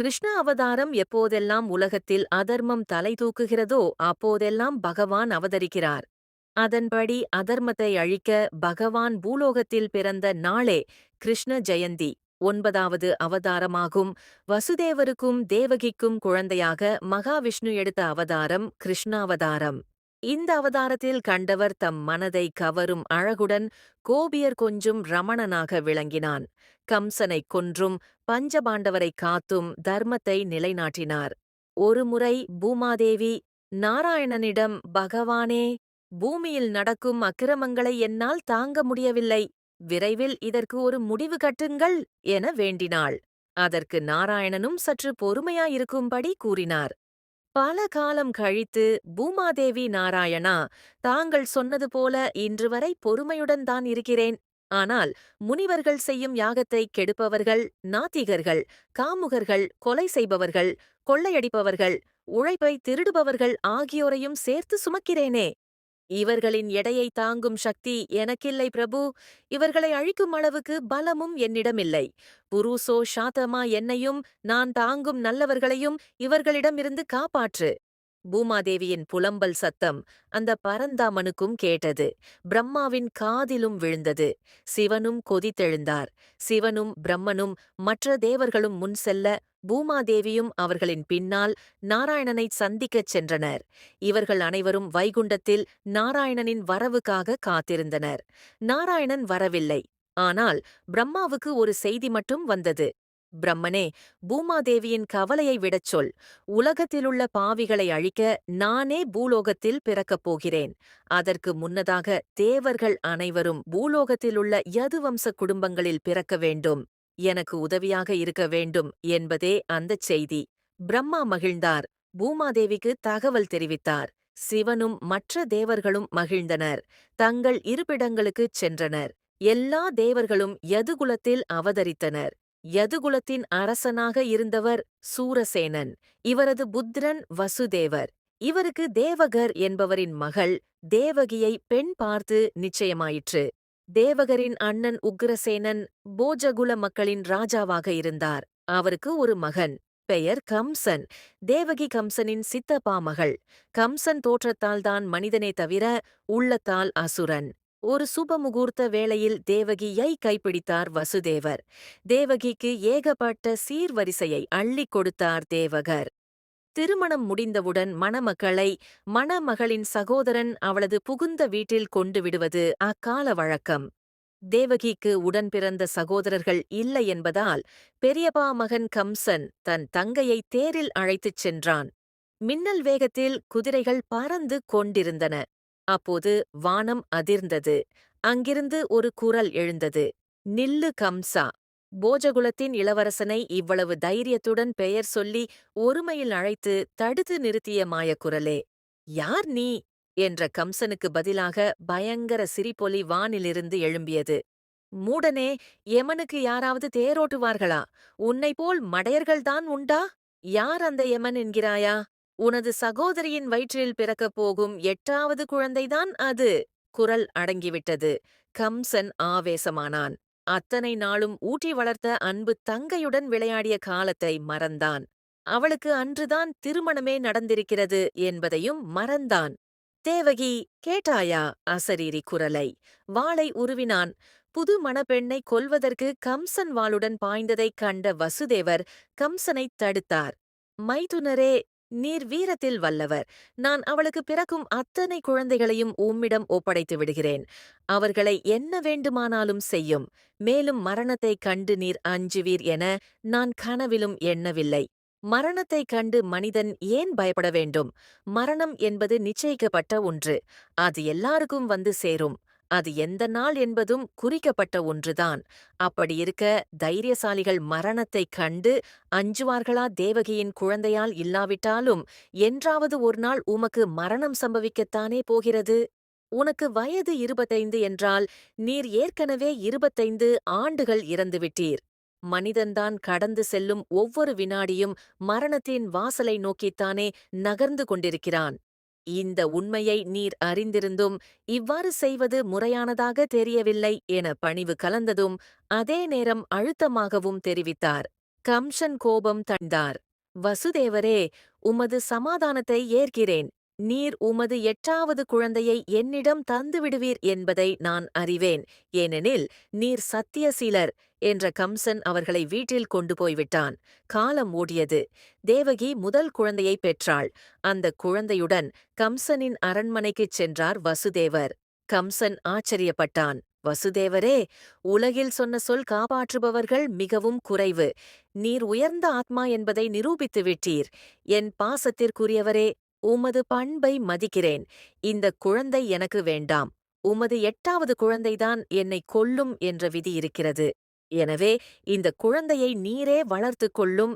கிருஷ்ண அவதாரம் எப்போதெல்லாம் உலகத்தில் அதர்மம் தலை தூக்குகிறதோ அப்போதெல்லாம் பகவான் அவதரிக்கிறார். அதன்படி அதர்மத்தை அழிக்க பகவான் பூலோகத்தில் பிறந்த நாளே கிருஷ்ண ஜெயந்தி ஒன்பதாவது அவதாரமாகும். வசுதேவருக்கும் தேவகிக்கும் குழந்தையாக மகாவிஷ்ணு எடுத்த அவதாரம் கிருஷ்ணாவதாரம். இந்த அவதாரத்தில் கண்டவர் தம் மனதை கவரும் அழகுடன் கோபியர் கொஞ்சும் ரமணனாக விளங்கினான். கம்சனைக் கொன்றும் பஞ்சபாண்டவரை காத்தும் தர்மத்தை நிலைநாட்டினார். ஒருமுறை பூமாதேவி நாராயணனிடம் பகவானே பூமியில் நடக்கும் அக்கிரமங்களை என்னால் தாங்க முடியவில்லை. விரைவில் இதற்கு ஒரு முடிவு கட்டுங்கள் என வேண்டினாள். அதற்கு நாராயணனும் சற்று பொறுமையாயிருக்கும்படி கூறினார். பல காலம் கழித்து பூமாதேவி நாராயணா தாங்கள் சொன்னது போல இன்று வரை பொறுமையுடன் தான் இருக்கிறேன். ஆனால் முனிவர்கள் செய்யும் யாகத்தை கெடுப்பவர்கள் நாத்திகர்கள் காமுகர்கள் கொலை செய்பவர்கள் கொள்ளையடிப்பவர்கள் உழைப்பை திருடுபவர்கள் ஆகியோரையும் சேர்த்து சுமக்கிறேனே. இவர்களின் எடையை தாங்கும் சக்தி எனக்கில்லை பிரபு. இவர்களை அழிக்கும் அளவுக்கு பலமும் என்னிடமில்லை. புருசோ சாத்தமா என்னையும் நான் தாங்கும் நல்லவர்களையும் இவர்களிடமிருந்து காப்பாற்று. பூமாதேவியின் புலம்பல் சத்தம் அந்த பரந்தாமனுக்கும் கேட்டது. பிரம்மாவின் காதிலும் விழுந்தது. சிவனும் கொதித்தெழுந்தார். சிவனும் பிரம்மனும் மற்ற தேவர்களும் முன் செல்ல பூமாதேவியும் அவர்களின் பின்னால் நாராயணனை சந்திக்கச் சென்றனர். இவர்கள் அனைவரும் வைகுண்டத்தில் நாராயணனின் வரவுக்காக காத்திருந்தனர். நாராயணன் வரவில்லை. ஆனால் பிரம்மாவுக்கு ஒரு செய்தி மட்டும் வந்தது. பிரம்மனே பூமாதேவியின் கவலையை விடச் சொல். உலகத்திலுள்ள பாவிகளை அழிக்க நானே பூலோகத்தில் பிறக்கப் போகிறேன். அதற்கு முன்னதாக தேவர்கள் அனைவரும் பூலோகத்திலுள்ள யதுவம்ச குடும்பங்களில் பிறக்க வேண்டும். எனக்கு உதவியாக இருக்க வேண்டும் என்பதே அந்தச் செய்தி. பிரம்மா மகிழ்ந்தார். பூமாதேவிக்கு தகவல் தெரிவித்தார். சிவனும் மற்ற தேவர்களும் மகிழ்ந்தனர். தங்கள் இருப்பிடங்களுக்குச் சென்றனர். எல்லா தேவர்களும் யதுகுலத்தில் அவதரித்தனர். யதுகுலத்தின் அரசனாக இருந்தவர் சூரசேனன். இவரது புத்திரன் வசுதேவர். இவருக்கு தேவகர் என்பவரின் மகள் தேவகியை பெண் பார்த்து நிச்சயமாயிற்று. தேவகரின் அண்ணன் உக்ரசேனன் போஜகுல மக்களின் ராஜாவாக இருந்தார். அவருக்கு ஒரு மகன் பெயர் கம்சன். தேவகி கம்சனின் சித்தப்பா மகள். கம்சன் தோற்றத்தால்தான் மனிதனே தவிர உள்ளத்தால் அசுரன். ஒரு சுப முகூர்த்த வேளையில் தேவகியை கைப்பிடித்தார் வசுதேவர். தேவகிக்கு ஏகப்பட்ட சீர்வரிசையை அள்ளிக் கொடுத்தார் தேவகர். திருமணம் முடிந்தவுடன் மணமக்களை மணமகளின் சகோதரன் அவளது புகுந்த வீட்டில் கொண்டு விடுவது அக்கால வழக்கம். தேவகிக்கு உடன் பிறந்த சகோதரர்கள் இல்லை என்பதால் பெரியபா மகன் கம்சன் தன் தங்கையை தேரில் அழைத்துச் சென்றான். மின்னல் வேகத்தில் குதிரைகள் பறந்து கொண்டிருந்தன. அப்போது வானம் அதிர்ந்தது. அங்கிருந்து ஒரு குரல் எழுந்தது. நில்லு கம்சா! போஜகுலத்தின் இளவரசனை இவ்வளவு தைரியத்துடன் பெயர் சொல்லி ஒருமையில் அழைத்து தடுத்து நிறுத்திய மாயக்குரலே யார் நீ? என்ற கம்சனுக்கு பதிலாக பயங்கர சிரிப்பொலி வானிலிருந்து எழும்பியது. மூடனே யமனுக்கு யாராவது தேரோட்டுவார்களா? உன்னை போல் மடையர்கள்தான் உண்டா? யார் அந்த யமன் என்கிறாயா? உனது சகோதரியின் வயிற்றில் பிறக்கப் போகும் எட்டாவது குழந்தைதான் அது. குரல் அடங்கிவிட்டது. கம்சன் ஆவேசமானான். அத்தனை நாளும் ஊட்டி வளர்த்த அன்பு தங்கையுடன் விளையாடிய காலத்தை மறந்தான். அவளுக்கு அன்றுதான் திருமணமே நடந்திருக்கிறது என்பதையும் மறந்தான். தேவகி கேட்டாயா? அசரீரி குரலை. வாளை உருவினான். புது மணப்பெண்ணை கொல்வதற்கு கம்சன் வாளுடன் பாய்ந்ததைக் கண்ட வசுதேவர் கம்சனைத் தடுத்தார். மைதுனரே நீர் வீரத்தில் வல்லவர். நான் அவளுக்கு பிறக்கும் அத்தனை குழந்தைகளையும் உம்மிடம் ஒப்படைத்து விடுகிறேன். அவர்களை என்ன வேண்டுமானாலும் செய்யும். மேலும் மரணத்தைக் கண்டு நீர் அஞ்சுவீர் என நான் கனவிலும் எண்ணவில்லை. மரணத்தைக் கண்டு மனிதன் ஏன் பயப்பட வேண்டும்? மரணம் என்பது நிச்சயிக்கப்பட்ட ஒன்று. அது எல்லாருக்கும் வந்து சேரும். அது எந்த நாள் என்பதும் குறிக்கப்பட்ட ஒன்றுதான். அப்படியிருக்க தைரியசாலிகள் மரணத்தைக் கண்டு அஞ்சுவார்களா தேவகியின் குழந்தையால் இல்லாவிட்டாலும் என்றாவது ஒரு நாள் உமக்கு மரணம் சம்பவிக்கத்தானே போகிறது? உனக்கு வயது இருபத்தைந்து என்றால் நீர் ஏற்கனவே இருபத்தைந்து ஆண்டுகள் இறந்துவிட்டீர். மனிதன்தான் கடந்து செல்லும் ஒவ்வொரு வினாடியும் மரணத்தின் வாசலை நோக்கித்தானே நகர்ந்து கொண்டிருக்கிறான். இந்த உண்மையை நீர் அறிந்திருந்தும் இவ்வாறு செய்வது முறையானதாக தெரியவில்லை என பணிவு கலந்ததும் அதே நேரம் அழுத்தமாகவும் தெரிவித்தார். கம்சன் கோபம் தந்தார் வசுதேவரே உமது சமாதானத்தை ஏற்கிறேன். நீர் உமது எட்டாவது குழந்தையை என்னிடம் தந்துவிடுவீர் என்பதை நான் அறிவேன். ஏனெனில் நீர் சத்தியசீலர் என்ற கம்சன் அவர்களை வீட்டில் கொண்டு போய்விட்டான். காலம் ஓடியது. தேவகி முதல் குழந்தையை பெற்றாள். அந்த குழந்தையுடன் கம்சனின் அரண்மனைக்குச் சென்றார் வசுதேவர். கம்சன் ஆச்சரியப்பட்டான். வசுதேவரே உலகில் சொன்ன சொல் காப்பாற்றுபவர்கள் மிகவும் குறைவு. நீர் உயர்ந்த ஆத்மா என்பதை நிரூபித்து விட்டீர் என் பாசத்திற்குரியவரே உமது பண்பை மதிக்கிறேன். இந்த குழந்தை எனக்கு வேண்டாம். உமது எட்டாவது குழந்தைதான் என்னை கொல்லும் என்ற விதி இருக்கிறது. எனவே இந்த குழந்தையை நீரே வளர்த்துக் கொள்ளும்